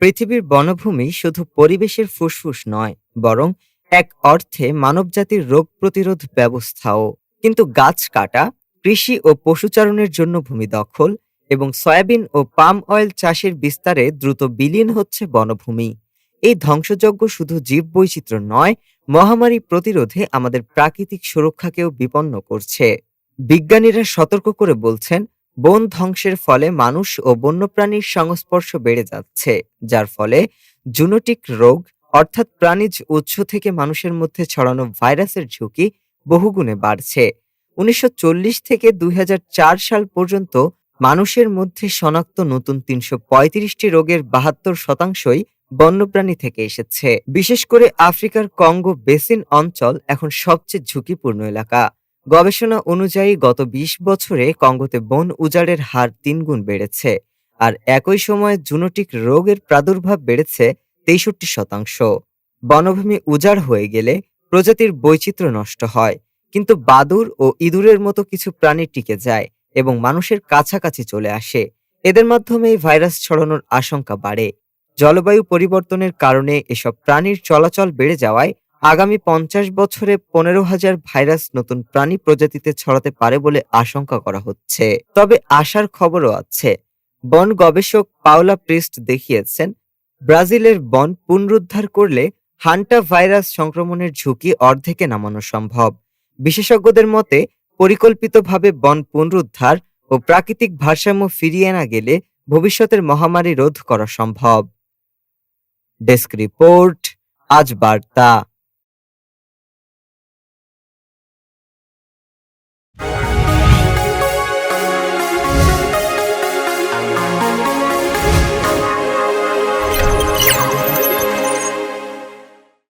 পৃথিবীর বনভূমি শুধু পরিবেশের ফুসফুস নয়, বরং এক অর্থে মানবজাতির রোগ প্রতিরোধ ব্যবস্থাও। কিন্তু গাছ কাটা, কৃষি ও পশুচারণের জন্য ভূমি দখল এবং সয়াবিন ও পাম অয়েল চাষের বিস্তারে দ্রুত বিলীন হচ্ছে বনভূমি। এই ধ্বংসযজ্ঞ শুধু জীববৈচিত্র্য নয়, মহামারী প্রতিরোধে আমাদের প্রাকৃতিক সুরক্ষাকেও বিপন্ন করছে। বিজ্ঞানীরা সতর্ক করে বলছেন বন ধ্বংসের ফলে মানুষ ও বন্যপ্রাণীর সংস্পর্শ বেড়ে যাচ্ছে, যার ফলে জুনোটিক রোগ, অর্থাৎ প্রাণীজ উৎস থেকে মানুষের মধ্যে ছড়ানো ভাইরাসের ঝুঁকি বহুগুণে বাড়ছে। উনিশশো চল্লিশ থেকে দুই হাজার চার সাল পর্যন্ত মানুষের মধ্যে শনাক্ত নতুন তিনশো পঁয়ত্রিশটি রোগের বাহাত্তর শতাংশই বন্যপ্রাণী থেকে এসেছে। বিশেষ করে আফ্রিকার কঙ্গো বেসিন অঞ্চল এখন সবচেয়ে ঝুঁকিপূর্ণ এলাকা। গবেষণা অনুযায়ী গত ২০ বছরে কঙ্গোতে বন উজাড়ের হার তিনগুণ বেড়েছে আর একই সময়ে জুনোটিক রোগের প্রাদুর্ভাব বেড়েছে তেষট্টি শতাংশ। বনভূমি উজাড় হয়ে গেলে প্রজাতির বৈচিত্র্য নষ্ট হয়, কিন্তু বাদুর ও ইঁদুরের মতো কিছু প্রাণী টিকে যায় এবং মানুষের কাছাকাছি চলে আসে। এদের মাধ্যমে এই ভাইরাস ছড়ানোর আশঙ্কা বাড়ে। জলবায়ু পরিবর্তনের কারণে এসব প্রাণীর চলাচল বেড়ে যাওয়ায় আগামী পঞ্চাশ বছরে পনেরো হাজার ভাইরাস নতুন প্রাণী প্রজাতিতে ছড়াতে পারে বলে আশঙ্কা করা হচ্ছে। তবে আশার খবরও আছে। বন গবেষক পাওলা প্রিস্ট দেখিয়েছেন, ব্রাজিলের বন পুনরুদ্ধার করলে হান্টা ভাইরাস সংক্রমণের ঝুঁকি অর্ধেকে নামানো সম্ভব। বিশেষজ্ঞদের মতে, পরিকল্পিতভাবে বন পুনরুদ্ধার ও প্রাকৃতিক ভারসাম্য ফিরিয়ে না গেলে ভবিষ্যতের মহামারী রোধ করা সম্ভব। ডেস্ক রিপোর্ট, আজ বার্তা।